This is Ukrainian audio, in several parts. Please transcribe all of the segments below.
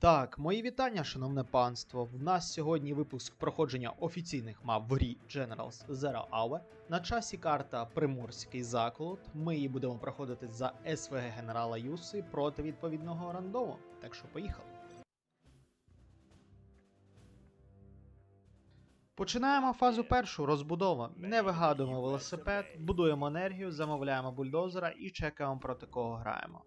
Так, мої вітання, шановне панство. В нас сьогодні випуск проходження офіційних мап в грі Generals Zero Hour. На часі карта Приморський заклад. Ми її будемо проходити за СВГ генерала Юси проти відповідного рандому. Так що поїхали. Починаємо фазу першу розбудова. Не вигадуємо велосипед, будуємо енергію, замовляємо бульдозера і чекаємо проти кого граємо.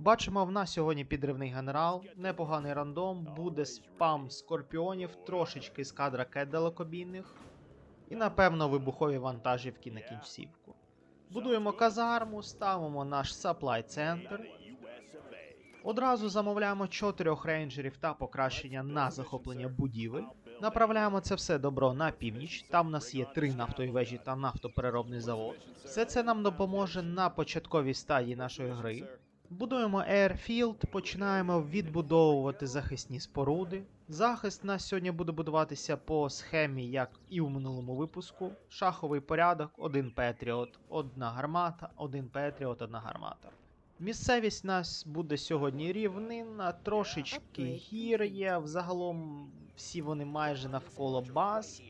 Бачимо, в нас сьогодні підривний генерал, непоганий рандом, буде спам скорпіонів, трошечки з кадра кет далекобійних і, напевно, вибухові вантажівки на кінцівку. Будуємо казарму, ставимо наш саплай центр. Одразу замовляємо чотирьох рейнджерів та покращення на захоплення будівель. Направляємо це все добро на північ. Там у нас є три нафтові вежі та нафтопереробний завод. Все це нам допоможе на початковій стадії нашої гри. Будуємо Airfield, починаємо відбудовувати захисні споруди. Захист у нас сьогодні буде будуватися по схемі, як і у минулому випуску. Шаховий порядок, один Петріот, одна гармата, один Петріот, одна гармата. Місцевість нас буде сьогодні рівнинна, трошечки гір є. Взагалом всі вони майже навколо баз.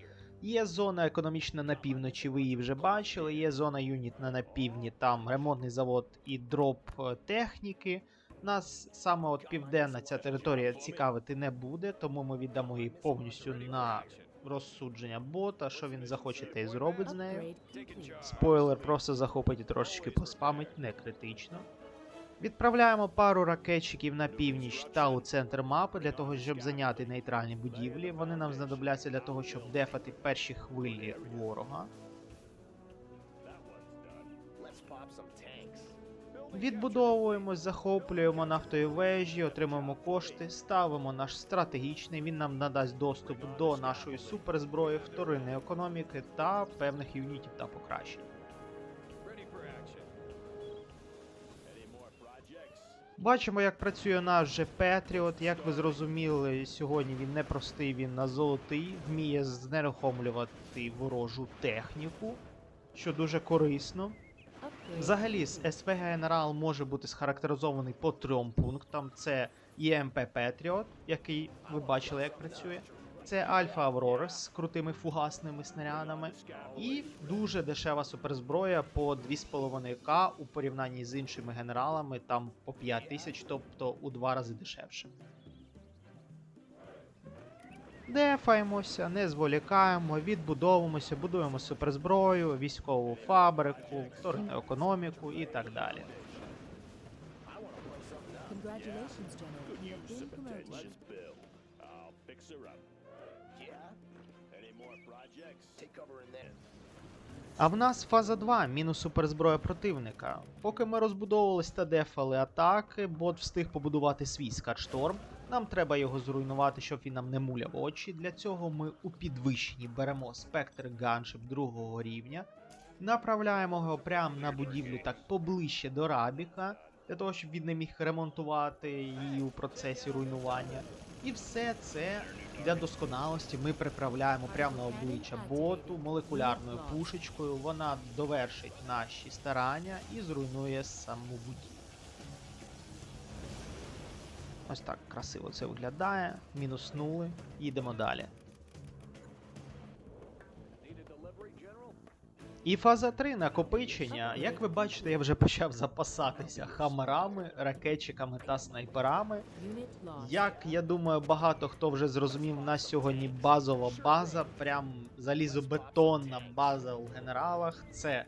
Є зона економічна на півночі, ви її вже бачили. Є зона юнітна на півдні, там ремонтний завод і дроп е, техніки. Нас саме от південна ця територія цікавити не буде, тому ми віддамо її повністю на розсудження бота. Що він захоче, те й зробить з нею. Спойлер просто захопить і трошечки поспамить, не критично. Відправляємо пару ракетчиків на північ та у центр мапи для того, щоб зайняти нейтральні будівлі. Вони нам знадобляться для того, щоб дефати перші хвилі ворога. Відбудовуємось, захоплюємо нафтові вежі, отримуємо кошти, ставимо наш стратегічний. Він нам надасть доступ до нашої суперзброї, вторинної економіки та певних юнітів та покращень. Бачимо, як працює наш же Петріот. Як ви зрозуміли, сьогодні він не простий, він на золотий, вміє знерухомлювати ворожу техніку, що дуже корисно. Взагалі, з СВГ Генерал може бути схарактеризований по трьом пунктам: це ЄМП Петріот, який ви бачили, як працює. Це Альфа Аврора з крутими фугасними снарядами, і дуже дешева суперзброя по 2,5к у порівнянні з іншими генералами, там по 5 тисяч, тобто у два рази дешевше. Дефаємося, не зволікаємо, відбудовуємося, будуємо суперзброю, військову фабрику, вторинну економіку і так далі. Congratulations, General. Been promoted. I'll fix her up. А в нас фаза 2, мінус суперзброя противника. Поки ми розбудовувались та дефали атаки, бот встиг побудувати свій скатшторм. Нам треба його зруйнувати, щоб він нам не муляв очі. Для цього ми у підвищенні беремо спектр ганшип другого рівня, направляємо його прямо на будівлю так поближче до Рабіка, для того, щоб він не міг ремонтувати її у процесі руйнування. І все це для досконалості ми приправляємо прямо на обличчя боту молекулярною пушечкою. Вона довершить наші старання і зруйнує саму будівлю. Ось так красиво це виглядає. Мінус нули. Їдемо далі. І фаза 3 накопичення. Як ви бачите, я вже почав запасатися хамерами, ракетчиками та снайперами. Як я думаю, багато хто вже зрозумів, у нас сьогодні базова база, прям залізобетонна база у генералах. Це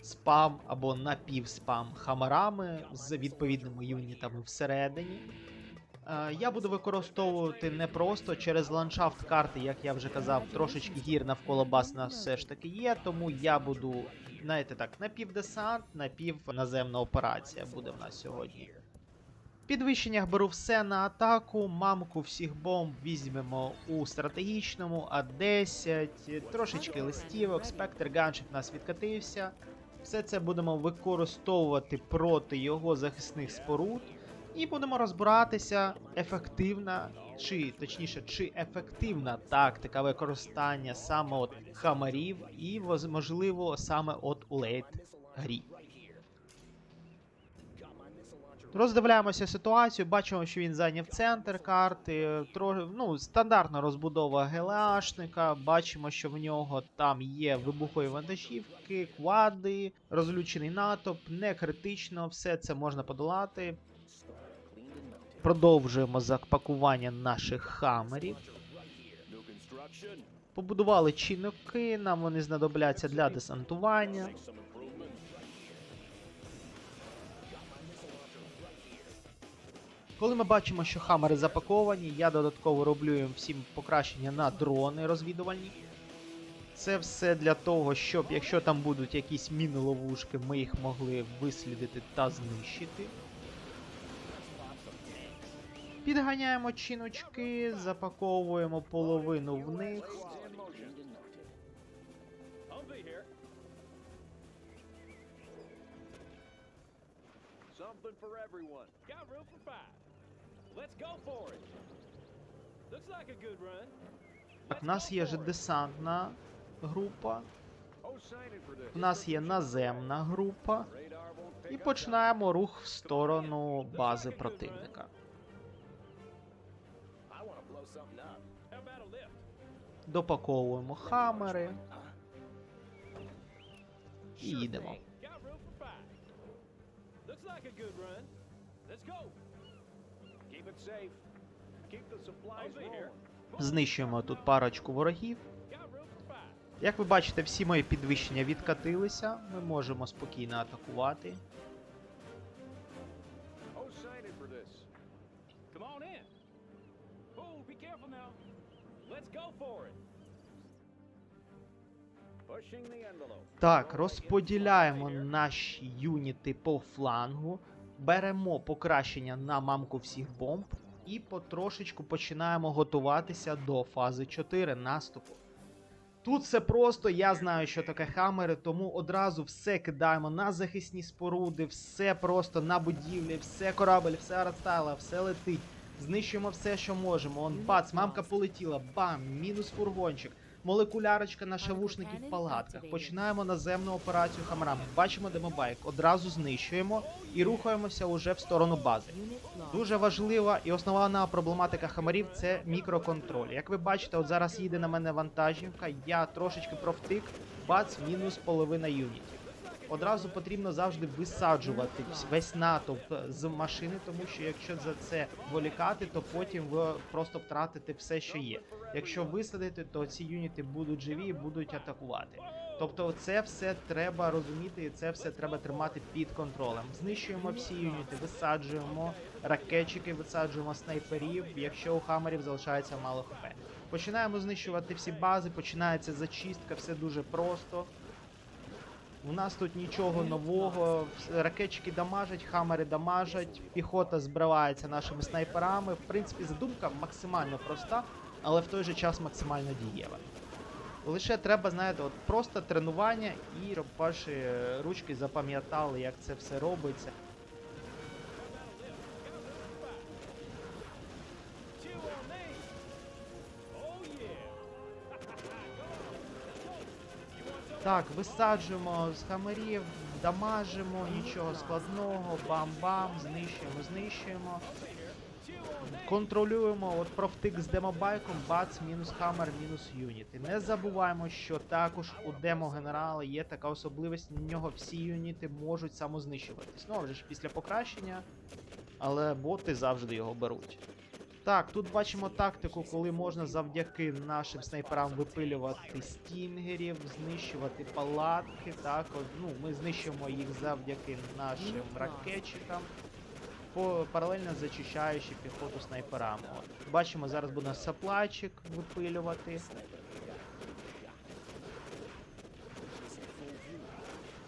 спам або напівспам хамерами з відповідними юнітами всередині. Е, Я буду використовувати не просто через ландшафт карти, як я вже казав, трошечки гір навколо баз нас все ж таки є, тому я буду, знаєте так, напівдесант, напівназемна операція буде в нас сьогодні. Підвищеннях беру все на атаку, мамку всіх бомб візьмемо у стратегічному, А10, трошечки листівок, спектр ганшип у нас відкатився. Все це будемо використовувати проти його захисних споруд. І будемо розбиратися, ефективна, чи точніше, чи ефективна тактика використання саме от хамарів, і можливо саме от у лейт грі. Роздивляємося ситуацію, бачимо, що він зайняв центр карти, тро, ну, стандартна розбудова ГЛАшника. Бачимо, що в нього там є вибухові вантажівки, квади, розлючений натовп, не критично, все це можна подолати. Продовжуємо запакування наших хамерів. Побудували чинники, нам вони знадобляться для десантування. Коли ми бачимо, що хамери запаковані, я додатково роблю їм всім покращення на дрони розвідувальні. Це все для того, щоб якщо там будуть якісь міни-ловушки, ми їх могли вислідити та знищити. Підганяємо чиночки, запаковуємо половину в них. Something for everyone. Got room for five. Let's go for it. Looks like a good run. Так, в нас є же десантна група, Oh, в нас є наземна група. І починаємо рух в сторону бази противника. Допаковуємо хамери. І їдемо. Знищуємо тут парочку ворогів. Як ви бачите, всі мої підвищення відкатилися. Ми можемо спокійно атакувати. Так, розподіляємо наші юніти по флангу, беремо покращення на мамку всіх бомб і потрошечку починаємо готуватися до фази 4 наступу. Тут все просто, я знаю, що таке хамери, тому одразу все кидаємо на захисні споруди, все просто на будівлі, все корабель, все арстайла, все летить. Знищуємо все, що можемо. Он бац, мамка полетіла, бам, мінус фургончик. Молекулярочка на шавушників в палатках. Починаємо наземну операцію хамерами. Бачимо демобайк, одразу знищуємо і рухаємося уже в сторону бази. Дуже важлива і основна проблематика хамарів це мікроконтроль. Як ви бачите, от зараз їде на мене вантажівка, я трошечки провтик, бац, мінус половина юнітів. Одразу потрібно завжди висаджувати весь натовп з машини, тому що якщо за це волікати, то потім ви просто втратите все, що є. Якщо висадити, то ці юніти будуть живі і будуть атакувати. Тобто це все треба розуміти, і це все треба тримати під контролем. Знищуємо всі юніти, висаджуємо ракетчики, висаджуємо снайперів, якщо у хамерів залишається мало хп. Починаємо знищувати всі бази, починається зачистка, все дуже просто. У нас тут нічого нового. Ракетчики дамажать, хамери дамажать, піхота збривається нашими снайперами. В принципі, задумка максимально проста, але в той же час максимально дієва. Лише треба, знаєте, от просто тренування і щоб ваші ручки запам'ятали, як це все робиться. Так, висаджуємо з хамерів, дамажимо, нічого складного, бам-бам, знищуємо, знищуємо. Контролюємо, от провтик з демобайком, бац, мінус хамер, мінус юніти. Не забуваємо, що також у демо-генерала є така особливість, на нього всі юніти можуть самознищуватись. Ну, а вже ж після покращення, але боти завжди його беруть. Так, тут бачимо тактику, коли можна завдяки нашим снайперам випилювати стінгерів, знищувати палатки. Так, ну, ми знищуємо їх завдяки нашим ракетчикам, по, паралельно зачищаючи піхоту снайперами. От. Бачимо, зараз буде саплайчик випилювати.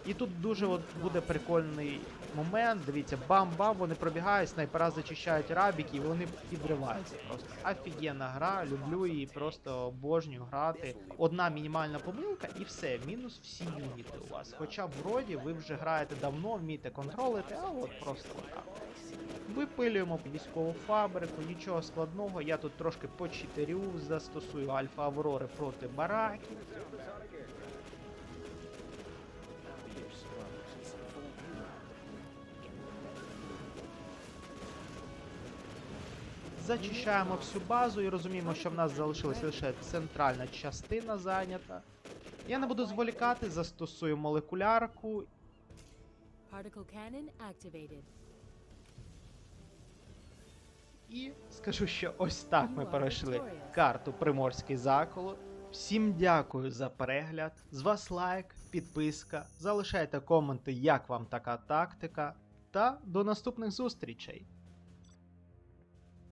І тут дуже от буде прикольний момент. Дивіться, бам-бам, вони пробігають, снайпера зачищають рабіки, і вони підриваються просто. Офігенна гра, люблю її, просто обожнюю грати. Одна мінімальна помилка і все, мінус всі юніти у вас. Хоча вроді ви вже граєте давно, вмієте контролити, а от просто так. Випилюємо військову фабрику, нічого складного. Я тут трошки почитерю, застосую альфа Аврори проти бараків. Зачищаємо всю базу і розуміємо, що в нас залишилась лише центральна частина зайнята. Я не буду зволікати, застосую молекулярку. І скажу, що ось так ми перейшли карту Приморський заколот. Всім дякую за перегляд. З вас лайк, підписка. Залишайте коменти, як вам така тактика. Та до наступних зустрічей!